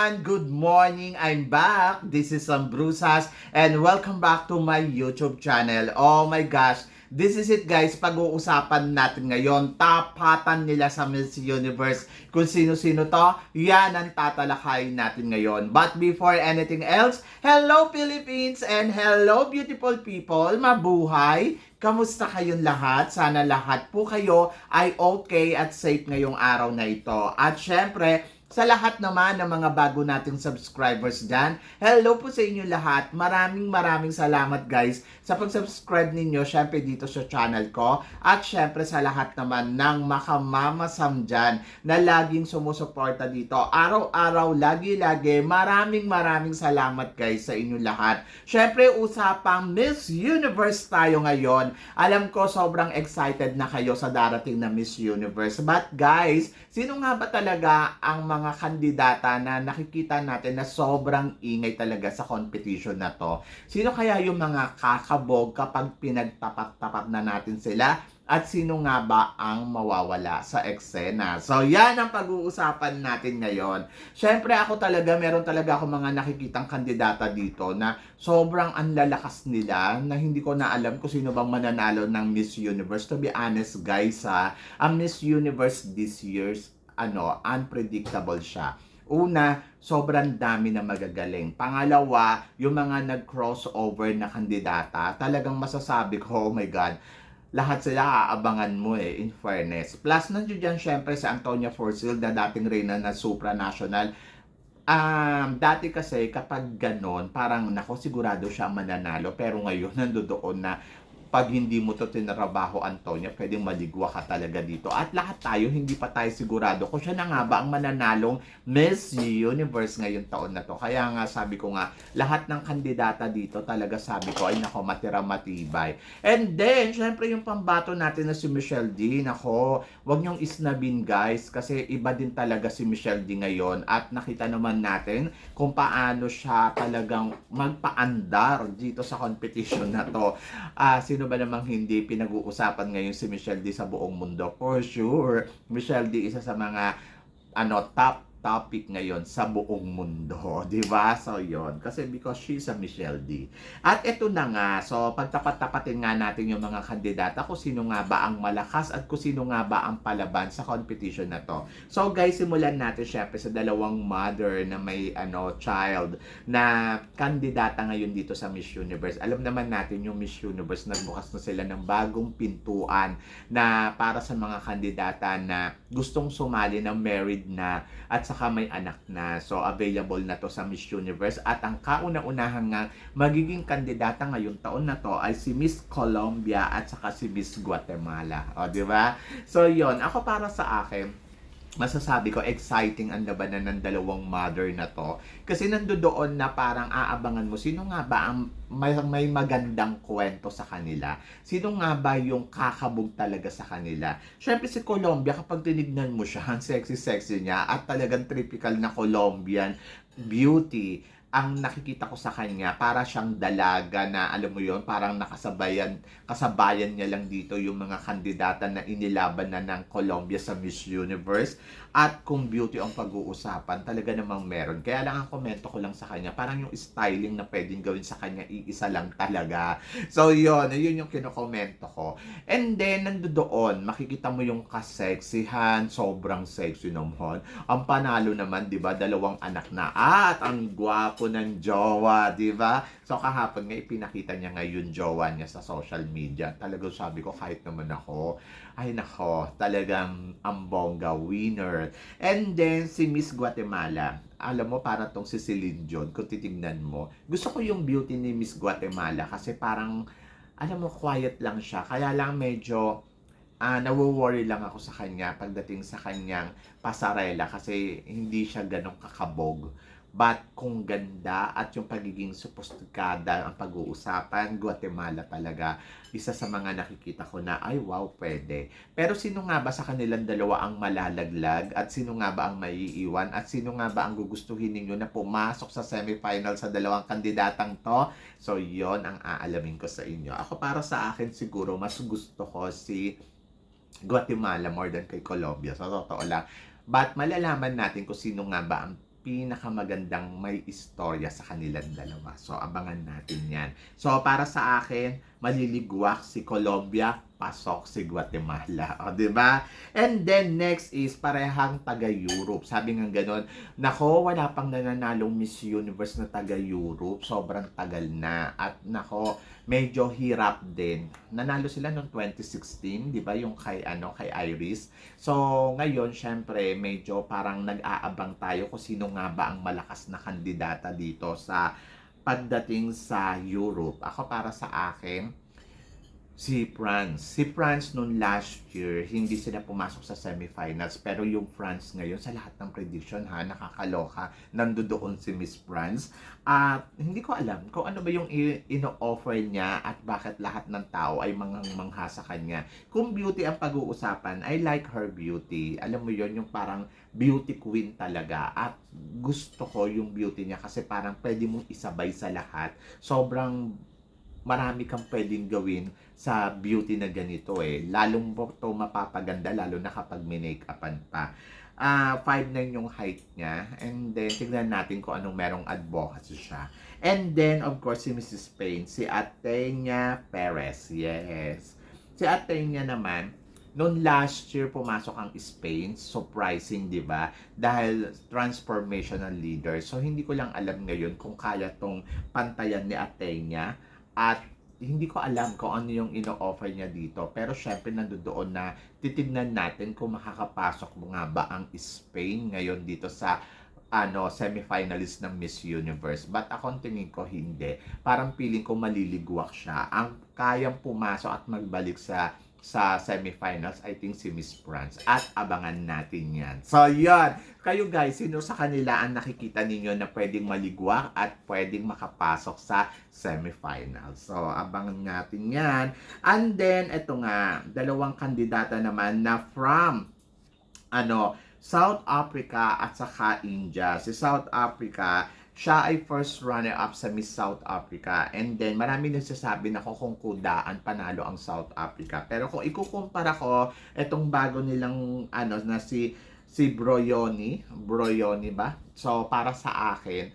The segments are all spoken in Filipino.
Everyone! Good morning! I'm back! This is Sam and welcome back to my YouTube channel. Oh my gosh! This is it guys, pag-uusapan natin ngayon, tapatan nila sa Miss Universe. Kung sino-sino to, yan ang tatalakayin natin ngayon. But before anything else, hello Philippines and hello beautiful people, mabuhay! Kamusta kayong lahat? Sana lahat po kayo ay okay at safe ngayong araw na ito. At syempre, sa lahat naman ng mga bago nating subscribers dyan, hello po sa inyo lahat. Maraming maraming salamat guys sa pag-subscribe ninyo syempre dito sa channel ko. At syempre sa lahat naman ng makamamasam dyan na laging sumusuporta dito. Araw-araw, lagi-lagi, maraming maraming salamat guys sa inyo lahat. Syempre usapang Miss Universe tayo ngayon. Alam ko sobrang excited na kayo sa darating na Miss Universe. But guys, sino nga ba talaga ang mga kandidata na nakikita natin na sobrang ingay talaga sa competition na to? Sino kaya yung mga kakabog kapag pinagtapat-tapat na natin sila? At sino nga ba ang mawawala sa eksena? So, yan ang pag-uusapan natin ngayon. Siyempre, ako talaga, meron talaga ako mga nakikitang kandidata dito na sobrang anlalakas nila na hindi ko na alam kung sino bang mananalo ng Miss Universe. To be honest, guys, ha, ang Miss Universe this year's ano, unpredictable siya. Una, sobrang dami na magagaling. Pangalawa, yung mga nag-crossover na kandidata, talagang masasabi ko, oh my God, lahat sila aabangan mo eh, in fairness. Plus, nandiyo dyan syempre si Antonia Forsyth na dating reyna na supranational. Um, dati kasi kapag ganon, parang nako sigurado siya mananalo. Pero ngayon, nandoon na pag hindi mo to tinrabaho, Antonia, pwedeng maligwa ka talaga dito. At lahat tayo, hindi pa tayo sigurado kung siya na nga ba ang mananalong Miss Universe ngayon taon na to. Kaya nga sabi ko nga, lahat ng kandidata dito talaga sabi ko, ay nako, matira matibay. And then, syempre yung pambato natin na si Michelle D, nako, wag niyong isnabin guys, kasi iba din talaga si Michelle D ngayon. At nakita naman natin kung paano siya talagang magpaandar dito sa competition na to. Ah, sino ba namang hindi pinag-uusapan ngayon si Michelle D sa buong mundo? For sure, Michelle D isa sa mga ano top topic ngayon sa buong mundo, di ba? So, yon Kasi because she's a Michelle D. At ito na nga, so pagtapat-tapatin nga natin yung mga kandidata kung sino nga ba ang malakas at kung sino nga ba ang palaban sa competition na to. So, guys, simulan natin syempre sa dalawang mother na may ano child na kandidata ngayon dito sa Miss Universe. Alam naman natin yung Miss Universe, nagbukas na sila ng bagong pintuan na para sa mga kandidata na gustong sumali na married na at saka may anak na. So, available na to sa Miss Universe. At ang kauna-unahang nga magiging kandidata ngayong taon na to ay si Miss Colombia at saka si Miss Guatemala. O, di ba? So, yon Ako para sa akin, masasabi ko exciting ang labanan ng dalawang mother na to. Kasi nandoon na parang aabangan mo sino nga ba ang may, may magandang kwento sa kanila? Sino nga ba yung kakabog talaga sa kanila? Syempre si Colombia kapag tinignan mo siya ang sexy sexy niya at talagang typical na Colombian beauty ang nakikita ko sa kanya para siyang dalaga na alam mo yon parang nakasabayan kasabayan niya lang dito yung mga kandidata na inilaban na ng Colombia sa Miss Universe at kung beauty ang pag-uusapan talaga namang meron. Kaya lang ang komento ko lang sa kanya parang yung styling na pwedeng gawin sa kanya iisa lang talaga. So yon yun yung kinokomento ko. And then nandoon makikita mo yung kaseksihan sobrang sexy naman ang panalo naman di ba dalawang anak na. At ang gwapo ng jowa, di ba? So kahapon nga ipinakita niya ngayon jowa niya sa social media. Talagang sabi ko kahit naman ako, ay nako, talagang ang winner. And then si Miss Guatemala, alam mo para tong si Celine Dion, kung titignan mo, gusto ko yung beauty ni Miss Guatemala kasi parang alam mo quiet lang siya. Kaya lang medyo uh, nawo-worry lang ako sa kanya pagdating sa kanyang pasarela kasi hindi siya ganong kakabog. But kung ganda at yung pagiging sophisticada ang pag-uusapan, Guatemala talaga, isa sa mga nakikita ko na, ay wow, pwede. Pero sino nga ba sa kanilang dalawa ang malalaglag? At sino nga ba ang maiiwan? At sino nga ba ang gugustuhin ninyo na pumasok sa semifinal sa dalawang kandidatang to? So, yon ang aalamin ko sa inyo. Ako para sa akin siguro, mas gusto ko si Guatemala more than kay Colombia. Sa so, totoo lang. But malalaman natin kung sino nga ba ang pinakamagandang may istorya sa kanilang dalawa. So, abangan natin yan. So, para sa akin, maliligwak si Colombia, pasok si Guatemala. O, di ba? And then, next is parehang taga-Europe. Sabi nga ganun, nako, wala pang nananalong Miss Universe na taga-Europe. Sobrang tagal na. At nako, medyo hirap din. Nanalo sila noong 2016, di ba? Yung kay, ano, kay Iris. So, ngayon, syempre, medyo parang nag-aabang tayo kung sino nga ba ang malakas na kandidata dito sa pagdating sa Europe. Ako para sa akin, si France. Si France noon last year, hindi sila pumasok sa semifinals. Pero yung France ngayon, sa lahat ng prediction ha, nakakaloka, nandoon si Miss France. At hindi ko alam kung ano ba yung ino-offer niya at bakit lahat ng tao ay mangang mangha sa kanya. Kung beauty ang pag-uusapan, I like her beauty. Alam mo yon yung parang beauty queen talaga. At gusto ko yung beauty niya kasi parang pwede mong isabay sa lahat. Sobrang marami kang pwedeng gawin sa beauty na ganito eh. Lalong mo to mapapaganda, lalo na kapag minake-upan pa. Ah, 5'9 yung height niya. And then, tignan natin kung anong merong advocacy siya. And then, of course, si Mrs. Payne, si Atenia Perez. Yes. Si Atenia naman, noon last year pumasok ang Spain, surprising, 'di ba? Dahil transformational leader. So hindi ko lang alam ngayon kung kaya tong pantayan ni Atenia at hindi ko alam kung ano yung ino-offer niya dito. Pero syempre nandoon na titignan natin kung makakapasok mo nga ba ang Spain ngayon dito sa ano, semifinalist ng Miss Universe. But ako tingin ko hindi. Parang feeling ko maliligwak siya. Ang kayang pumasok at magbalik sa sa semifinals, I think si Miss France. At abangan natin yan. So, yan. Kayo guys, sino sa kanila ang nakikita ninyo na pwedeng maligwak at pwedeng makapasok sa semifinals? So, abangan natin yan. And then, ito nga, dalawang kandidata naman na from, ano, South Africa at saka India. Si South Africa, siya ay first runner-up sa Miss South Africa. And then, marami nagsasabi na kung kudaan panalo ang South Africa. Pero kung ikukumpara ko, itong bago nilang, ano, na si, si Broyoni, Broyoni ba? So, para sa akin,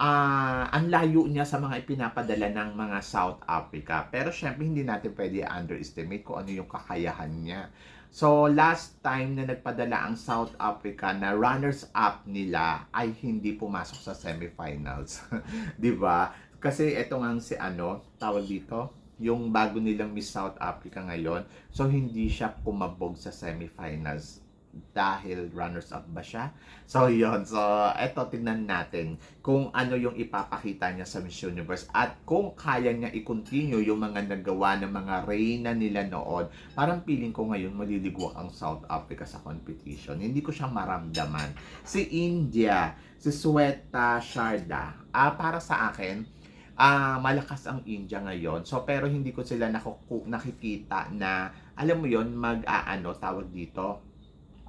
ah ang layo niya sa mga ipinapadala ng mga South Africa. Pero syempre, hindi natin pwede underestimate kung ano yung kakayahan niya. So, last time na nagpadala ang South Africa na runners-up nila ay hindi pumasok sa semifinals. 'Di ba? Kasi ito nga si ano, tawag dito, yung bago nilang Miss South Africa ngayon. So, hindi siya kumabog sa semifinals dahil runners-up ba siya? So, yon So, eto, tignan natin kung ano yung ipapakita niya sa Miss Universe at kung kaya niya i-continue yung mga nagawa ng mga reyna nila noon. Parang feeling ko ngayon maliligwak ang South Africa sa competition. Hindi ko siya maramdaman. Si India, si Sweta Sharda, ah, para sa akin, ah malakas ang India ngayon. So, pero hindi ko sila nakikita na, alam mo yon mag, aano, tawag dito,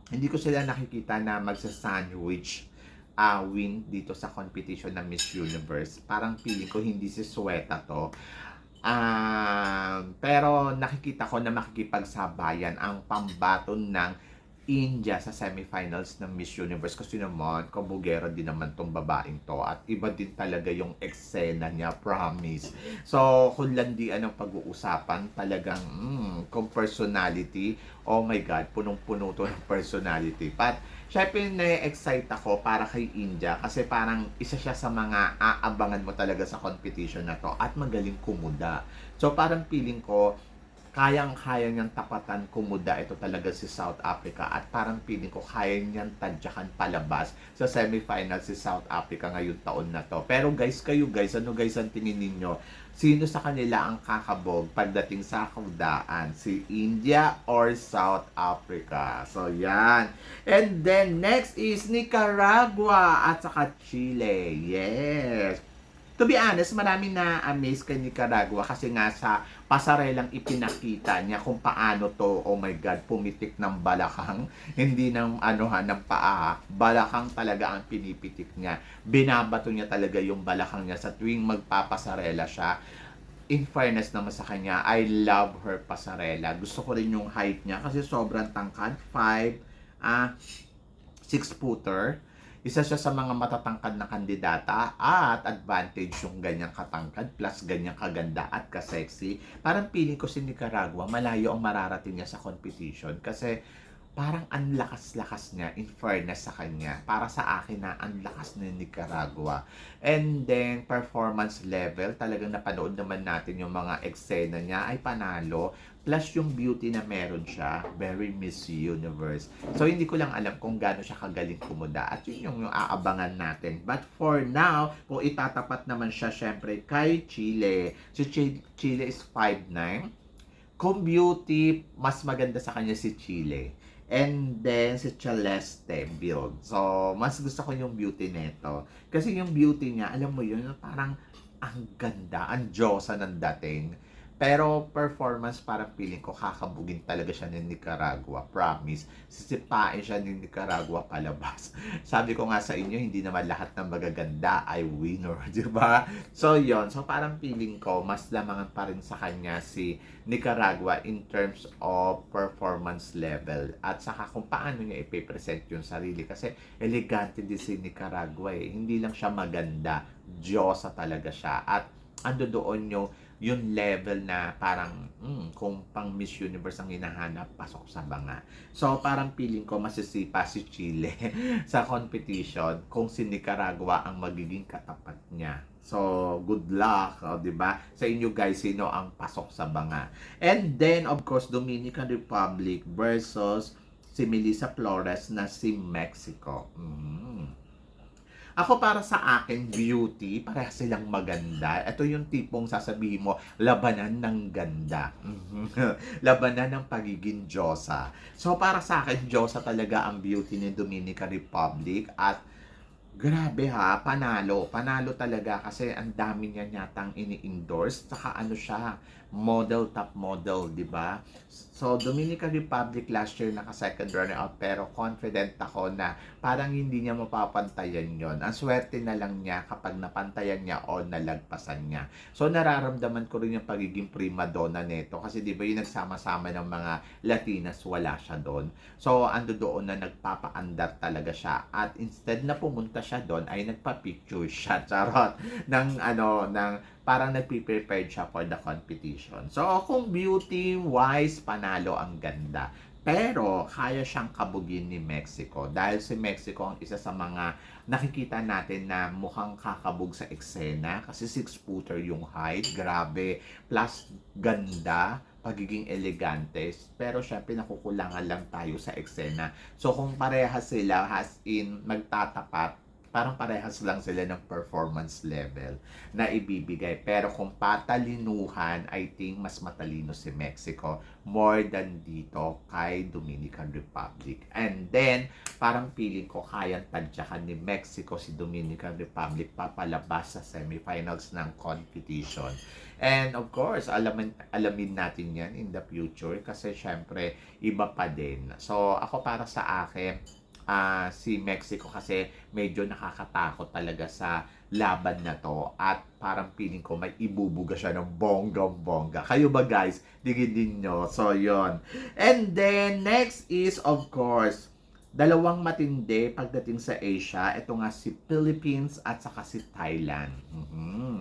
hindi ko sila nakikita na magsa-sandwich uh, win dito sa competition ng Miss Universe. Parang feeling ko hindi si Sweta to. Um, pero nakikita ko na makikipagsabayan ang pambaton ng India sa semifinals ng Miss Universe. Kasi naman kabugera din naman tong babaeng to. At iba din talaga yung eksena niya promise. So kung landian ang pag-uusapan. Talagang mm, kung personality oh my god punong-puno to ng personality. But syempre na-excite ako para kay India. Kasi parang isa siya sa mga aabangan mo talaga sa competition na to. At magaling kumuda. So parang feeling ko kayang-kaya niyang tapatan kumuda ito talaga si South Africa at parang feeling ko kaya niyang tadyakan palabas sa semifinal si South Africa ngayong taon na to. Pero guys, kayo guys, ano guys ang tingin ninyo? Sino sa kanila ang kakabog pagdating sa kudaan? Si India or South Africa? So yan. And then next is Nicaragua at saka Chile. Yes. To be honest, marami na amaze kay Nicaragua kasi nga sa pasarelang ipinakita niya kung paano to, oh my God, pumitik ng balakang, hindi ng ano ha, ng paa, balakang talaga ang pinipitik niya. Binabato niya talaga yung balakang niya sa tuwing magpapasarela siya. In fairness naman sa kanya, I love her pasarela. Gusto ko rin yung height niya kasi sobrang tangkad, 5, ah, 6 footer. Isa siya sa mga matatangkad na kandidata at advantage yung ganyang katangkad plus ganyang kaganda at kasexy. Parang feeling ko si Nicaragua, malayo ang mararating niya sa competition kasi parang ang lakas-lakas niya in fairness sa kanya. Para sa akin na ang lakas ni Nicaragua. And then, performance level, talagang napanood naman natin yung mga eksena niya ay panalo. Plus yung beauty na meron siya, very Miss Universe. So, hindi ko lang alam kung gaano siya kagaling kumuda. At yun yung, yung aabangan natin. But for now, kung itatapat naman siya, syempre, kay Chile. Si Chi- Chile is 5'9". Kung beauty, mas maganda sa kanya si Chile. And then, si Celeste build. So, mas gusto ko yung beauty nito. Kasi yung beauty niya, alam mo yun, parang ang ganda, ang Diyosa ng dating. Pero performance parang feeling ko kakabugin talaga siya ni Nicaragua. Promise. Sisipain siya ni Nicaragua palabas. Sabi ko nga sa inyo, hindi naman lahat ng magaganda ay winner. Di ba? So, yon So, parang feeling ko, mas lamangan pa rin sa kanya si Nicaragua in terms of performance level. At saka kung paano niya ipipresent yung sarili. Kasi elegante din si Nicaragua eh. Hindi lang siya maganda. Diyosa talaga siya. At ando doon yung yung level na parang mm, kung pang Miss Universe ang hinahanap, pasok sa banga. So, parang feeling ko masisipa si Chile sa competition kung si Nicaragua ang magiging katapat niya. So, good luck, oh, 'di ba? Sa inyo guys, sino ang pasok sa banga? And then, of course, Dominican Republic versus si Melissa Flores na si Mexico. Mm. Ako para sa akin, beauty, pareha silang maganda. Ito yung tipong sasabihin mo, labanan ng ganda. labanan ng pagiging Diyosa. So para sa akin, Diyosa talaga ang beauty ni Dominican Republic at Grabe ha, panalo. Panalo talaga kasi ang dami niya yatang ini-endorse. Saka ano siya, model, top model, di ba? So, Dominican Republic last year naka-second runner-up pero confident ako na parang hindi niya mapapantayan yon. Ang swerte na lang niya kapag napantayan niya o nalagpasan niya. So, nararamdaman ko rin yung pagiging prima donna nito kasi di ba yung nagsama-sama ng mga Latinas, wala siya doon. So, ando doon na nagpapaandar talaga siya. At instead na pumunta siya doon ay nagpa-picture siya, charot, ng ano, ng parang nagpe-prepare siya for the competition. So, kung beauty-wise, panalo ang ganda. Pero, kaya siyang kabugin ni Mexico. Dahil si Mexico ang isa sa mga nakikita natin na mukhang kakabog sa eksena. Kasi six-footer yung height. Grabe. Plus, ganda pagiging elegante. Pero syempre nakukulangan lang tayo sa eksena. So kung parehas sila as in magtatapat, parang parehas lang sila ng performance level na ibibigay. Pero kung patalinuhan, I think mas matalino si Mexico more than dito kay Dominican Republic. And then, parang feeling ko kayang tadyakan ni Mexico si Dominican Republic papalabas sa semifinals ng competition. And of course, alamin, alamin natin yan in the future kasi syempre iba pa din. So, ako para sa akin, uh, si Mexico kasi medyo nakakatakot talaga sa laban na to at parang feeling ko may ibubuga siya ng bonggang-bongga. Kayo ba guys? Digin din nyo. So, yon And then, next is of course, dalawang matindi pagdating sa Asia. Ito nga si Philippines at saka si Thailand. Mm-hmm.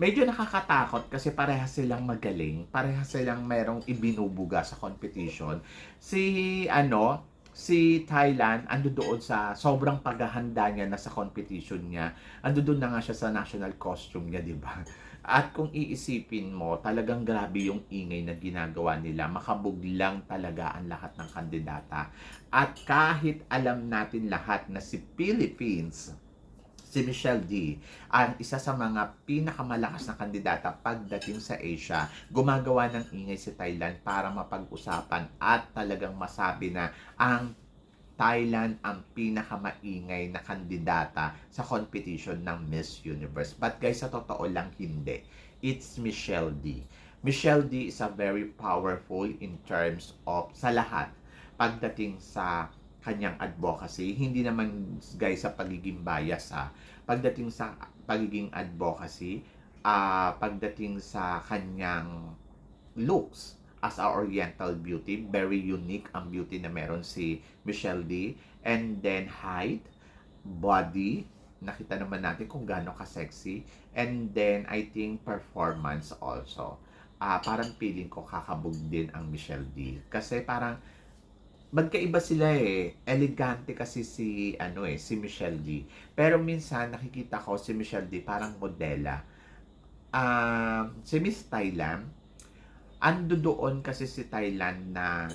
Medyo nakakatakot kasi parehas silang magaling. Parehas silang merong ibinubuga sa competition. Si, ano, si Thailand, ando doon sa sobrang paghahanda niya na sa competition niya. Ando doon na nga siya sa national costume niya, di ba? At kung iisipin mo, talagang grabe yung ingay na ginagawa nila. Makabuglang talaga ang lahat ng kandidata. At kahit alam natin lahat na si Philippines, si Michelle D ang isa sa mga pinakamalakas na kandidata pagdating sa Asia. Gumagawa ng ingay si Thailand para mapag-usapan at talagang masabi na ang Thailand ang pinakamaingay na kandidata sa competition ng Miss Universe. But guys, sa totoo lang hindi. It's Michelle D. Michelle D is a very powerful in terms of sa lahat pagdating sa kanyang advocacy. Hindi naman guys sa pagiging bias ha. Pagdating sa pagiging advocacy, uh, pagdating sa kanyang looks as a oriental beauty, very unique ang beauty na meron si Michelle D. And then height, body, nakita naman natin kung gaano ka-sexy. And then, I think performance also. Ah, parang feeling ko kakabog din ang Michelle D. Kasi parang magkaiba sila eh. Elegante kasi si ano eh, si Michelle D. Pero minsan nakikita ko si Michelle D parang modela. Ah, si Miss Thailand, ando doon kasi si Thailand na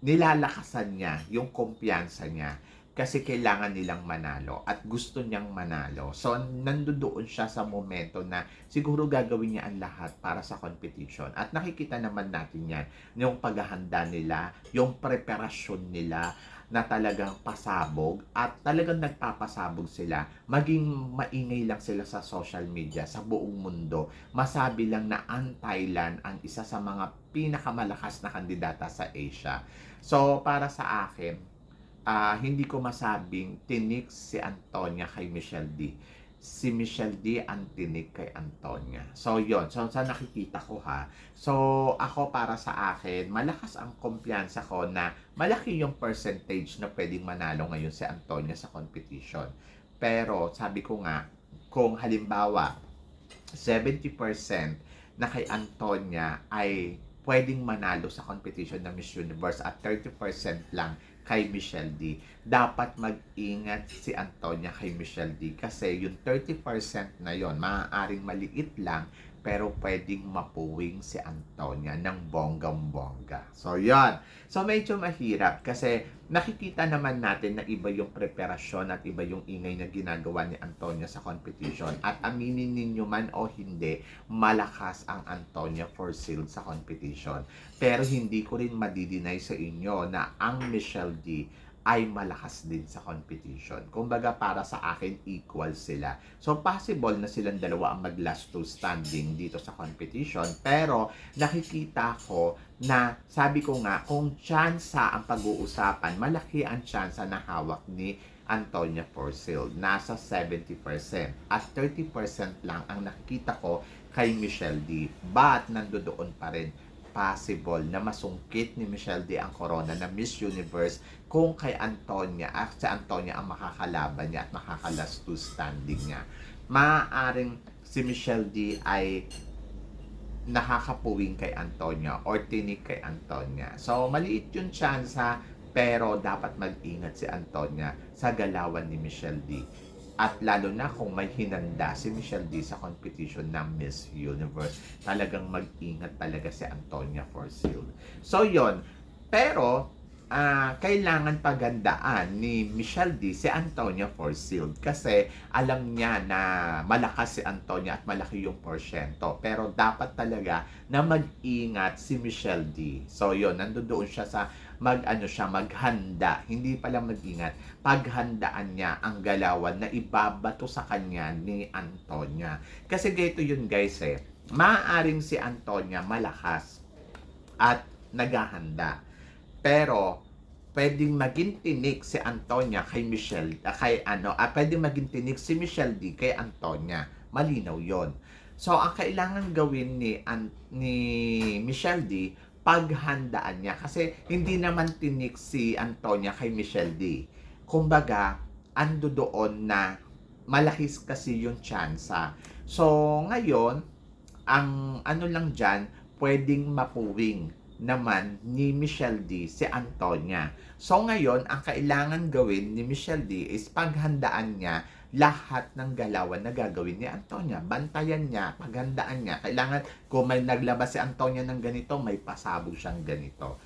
nilalakasan niya yung kumpiyansa niya kasi kailangan nilang manalo at gusto niyang manalo. So, nandoon siya sa momento na siguro gagawin niya ang lahat para sa competition. At nakikita naman natin yan, yung paghahanda nila, yung preparasyon nila na talagang pasabog at talagang nagpapasabog sila. Maging maingay lang sila sa social media, sa buong mundo. Masabi lang na ang Thailand ang isa sa mga pinakamalakas na kandidata sa Asia. So, para sa akin, ah, hindi ko masabing tinik si Antonia kay Michelle D. Si Michelle D ang tinik kay Antonia. So, yon So, sa nakikita ko ha. So, ako para sa akin, malakas ang kumpiyansa ko na malaki yung percentage na pwedeng manalo ngayon si Antonia sa competition. Pero, sabi ko nga, kung halimbawa, 70% na kay Antonia ay pwedeng manalo sa competition ng Miss Universe at 30% lang kay Michelle D. Dapat mag-ingat si Antonia kay Michelle D kasi yung 30% na yon maaaring maliit lang pero pwedeng mapuwing si Antonia ng bonggang-bongga. So, yon. So, medyo mahirap kasi nakikita naman natin na iba yung preparasyon at iba yung ingay na ginagawa ni Antonia sa competition. At aminin ninyo man o hindi, malakas ang Antonia for sale sa competition. Pero hindi ko rin madidinay sa inyo na ang Michelle D ay malakas din sa competition. Kumbaga para sa akin equal sila. So possible na silang dalawa ang mag last two standing dito sa competition pero nakikita ko na sabi ko nga kung tsansa ang pag-uusapan, malaki ang tsansa na hawak ni Antonia Porcel. Nasa 70% at 30% lang ang nakikita ko kay Michelle D. But nandoon pa rin possible na masungkit ni Michelle D ang corona na Miss Universe kung kay Antonia at si Antonia ang makakalaban niya at makakalas to standing niya. Maaaring si Michelle D ay nakakapuwing kay Antonia or tinik kay Antonia. So, maliit yung chance ha, pero dapat mag-ingat si Antonia sa galawan ni Michelle D. At lalo na kung may hinanda si Michelle D sa competition ng Miss Universe, talagang mag-ingat talaga si Antonia Forsyth. So yon pero ah, kailangan pagandaan ni Michelle D si Antonia Forsyth kasi alam niya na malakas si Antonia at malaki yung porsyento. Pero dapat talaga na mag-ingat si Michelle D. So yon nandoon siya sa mag ano siya maghanda. Hindi pala mag-ingat. Paghandaan niya ang galawan na ibabato sa kanya ni Antonia. Kasi gayto yun guys eh. Maaaring si Antonia malakas at naghahanda. Pero pwedeng maging tinik si Antonia kay Michelle ah, kay ano ah, pwedeng maging tinik si Michelle D kay Antonia. Malinaw yon so ang kailangan gawin ni An- ni Michelle D paghandaan niya. Kasi hindi naman tinik si Antonia kay Michelle D. Kumbaga, ando doon na malaki kasi yung tsansa. So, ngayon, ang ano lang dyan, pwedeng mapuwing naman ni Michelle D si Antonia. So ngayon, ang kailangan gawin ni Michelle D is paghandaan niya lahat ng galawan na gagawin ni Antonia. Bantayan niya, paghandaan niya. Kailangan, kung may naglabas si Antonia ng ganito, may pasabog siyang ganito.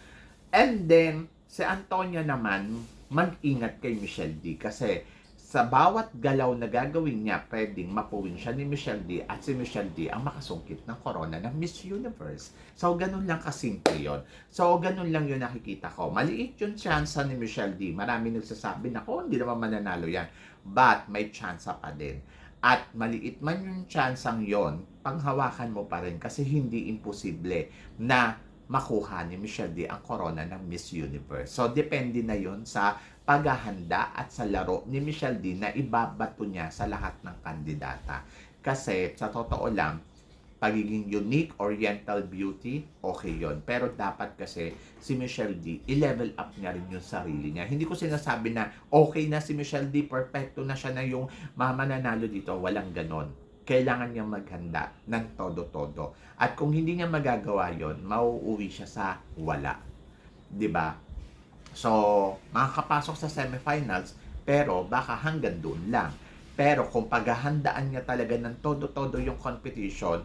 And then, si Antonia naman, mag-ingat kay Michelle D. Kasi, sa bawat galaw na gagawin niya, pwedeng mapuwin siya ni Michelle D. At si Michelle D ang makasungkit ng corona ng Miss Universe. So, ganun lang kasimple yon. So, ganun lang yun nakikita ko. Maliit yung chance ni Michelle D. Marami nagsasabi na, oh, hindi naman mananalo yan but may chance pa din. At maliit man yung chance yon, panghawakan mo pa rin kasi hindi imposible na makuha ni Michelle D ang corona ng Miss Universe. So, depende na yon sa paghahanda at sa laro ni Michelle D na ibabato niya sa lahat ng kandidata. Kasi, sa totoo lang, pagiging unique, oriental beauty, okay yon Pero dapat kasi si Michelle D, i-level up niya rin yung sarili niya. Hindi ko sinasabi na okay na si Michelle D, perfecto na siya na yung mamananalo dito. Walang ganon. Kailangan niya maghanda ng todo-todo. At kung hindi niya magagawa yon mauuwi siya sa wala. ba? So, makakapasok sa semifinals, pero baka hanggang doon lang. Pero kung paghahandaan niya talaga ng todo-todo yung competition,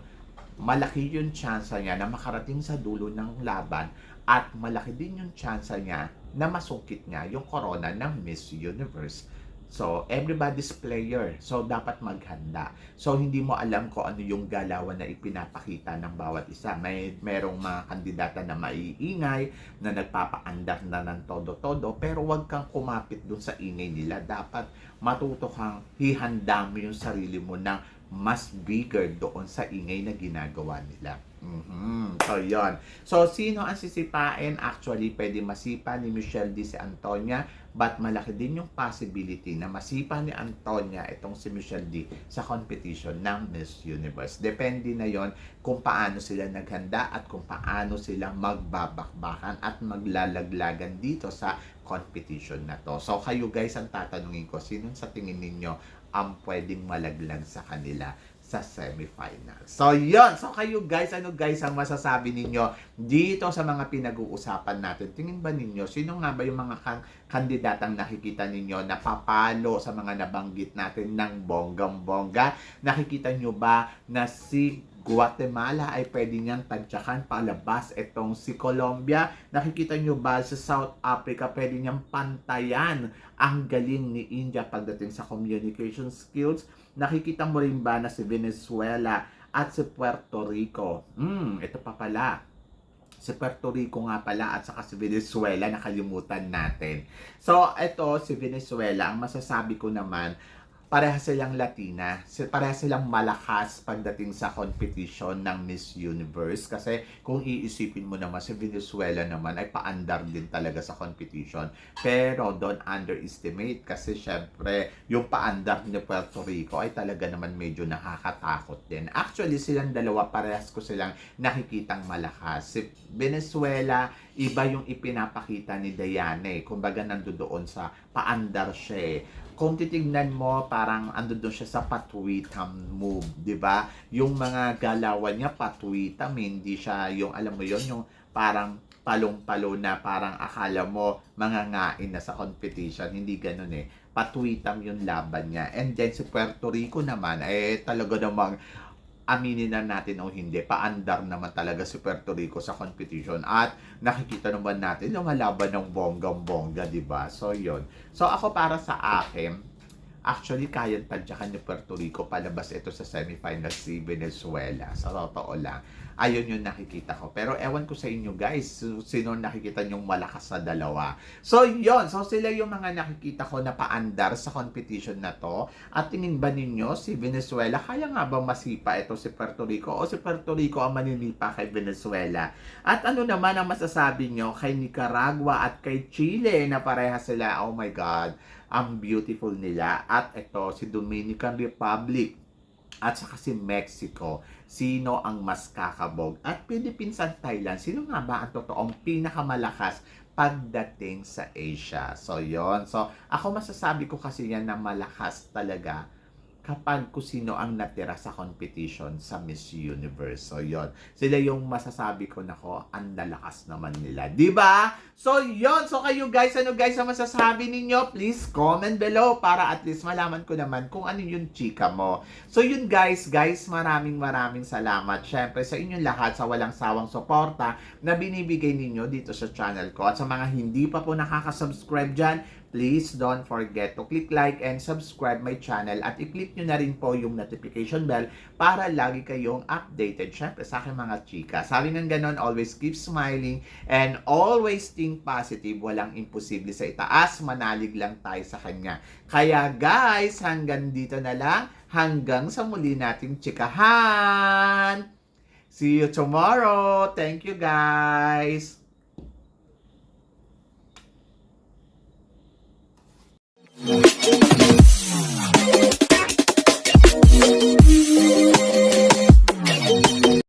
malaki yung chance niya na makarating sa dulo ng laban at malaki din yung chance niya na masungkit niya yung corona ng Miss Universe. So, everybody's player. So, dapat maghanda. So, hindi mo alam kung ano yung galawan na ipinapakita ng bawat isa. May merong mga kandidata na maiingay, na nagpapaandar na ng todo-todo, pero wag kang kumapit dun sa ingay nila. Dapat matuto kang hihanda mo yung sarili mo ng mas bigger doon sa ingay na ginagawa nila. Mhm. So, yon. So, sino ang sisipain? Actually, pwede masipa ni Michelle D. si Antonia, but malaki din yung possibility na masipa ni Antonia itong si Michelle D. sa competition ng Miss Universe. Depende na yon kung paano sila naghanda at kung paano sila magbabakbakan at maglalaglagan dito sa competition na to. So, kayo guys, ang tatanungin ko, sino sa tingin ninyo ang pwedeng malaglag sa kanila sa semifinals. So, yon So, kayo guys, ano guys ang masasabi ninyo dito sa mga pinag-uusapan natin? Tingin ba ninyo, sino nga ba yung mga kan- kandidatang nakikita ninyo na papalo sa mga nabanggit natin ng bonggang-bongga? Nakikita nyo ba na si Guatemala ay pwede niyang tagtsakan palabas itong si Colombia. Nakikita nyo ba sa South Africa pwede niyang pantayan ang galing ni India pagdating sa communication skills. Nakikita mo rin ba na si Venezuela at si Puerto Rico? Hmm, ito pa pala si Puerto Rico nga pala at saka si Venezuela nakalimutan natin. So, ito si Venezuela, ang masasabi ko naman, pareha silang Latina, pareha silang malakas pagdating sa competition ng Miss Universe kasi kung iisipin mo naman si Venezuela naman ay paandar din talaga sa competition. Pero don't underestimate kasi syempre yung paandar ni Puerto Rico ay talaga naman medyo nakakatakot din. Actually silang dalawa parehas ko silang nakikitang malakas. Si Venezuela iba yung ipinapakita ni Diana eh. Kumbaga nandoon sa paandar siya eh kung titignan mo, parang ando doon siya sa patwitam move, di ba? Yung mga galawan niya, patwitam, hindi siya yung, alam mo yon yung parang palong-palo na parang akala mo mangangain na sa competition. Hindi ganun eh. Patwitam yung laban niya. And then si Puerto Rico naman, eh talaga namang aminin na natin o hindi, paandar naman talaga si Puerto Rico sa competition. At nakikita naman natin yung laban ng bonggang-bongga, di ba? So, yon So, ako para sa akin, actually, kaya tadyakan ni Puerto Rico palabas ito sa semifinal si Venezuela. Sa totoo lang. Ayun yung nakikita ko. Pero ewan ko sa inyo guys, sino nakikita nyong malakas sa dalawa. So, yon So, sila yung mga nakikita ko na paandar sa competition na to. At tingin ba ninyo si Venezuela, kaya nga ba masipa ito si Puerto Rico? O si Puerto Rico ang maninipa kay Venezuela? At ano naman ang masasabi nyo kay Nicaragua at kay Chile na pareha sila? Oh my God, ang beautiful nila. At ito, si Dominican Republic at saka si Mexico, sino ang mas kakabog? At Philippines at Thailand, sino nga ba ang totoong pinakamalakas pagdating sa Asia? So, yon So, ako masasabi ko kasi yan na malakas talaga kapag kung sino ang natira sa competition sa Miss Universe. So, yon Sila yung masasabi ko na ko, ang lalakas naman nila. ba? So, yon So, kayo guys, ano guys ang masasabi ninyo? Please comment below para at least malaman ko naman kung ano yung chika mo. So, yun guys, guys, maraming maraming salamat. Syempre, sa inyong lahat sa walang sawang suporta na binibigay ninyo dito sa channel ko. At sa mga hindi pa po nakaka-subscribe dyan, please don't forget to click like and subscribe my channel at i-click nyo na rin po yung notification bell para lagi kayong updated syempre sa aking mga chika. Sabi ng ganon, always keep smiling and always think positive. Walang imposible sa itaas, manalig lang tayo sa kanya. Kaya guys, hanggang dito na lang. Hanggang sa muli nating chikahan! See you tomorrow! Thank you guys! Thank you.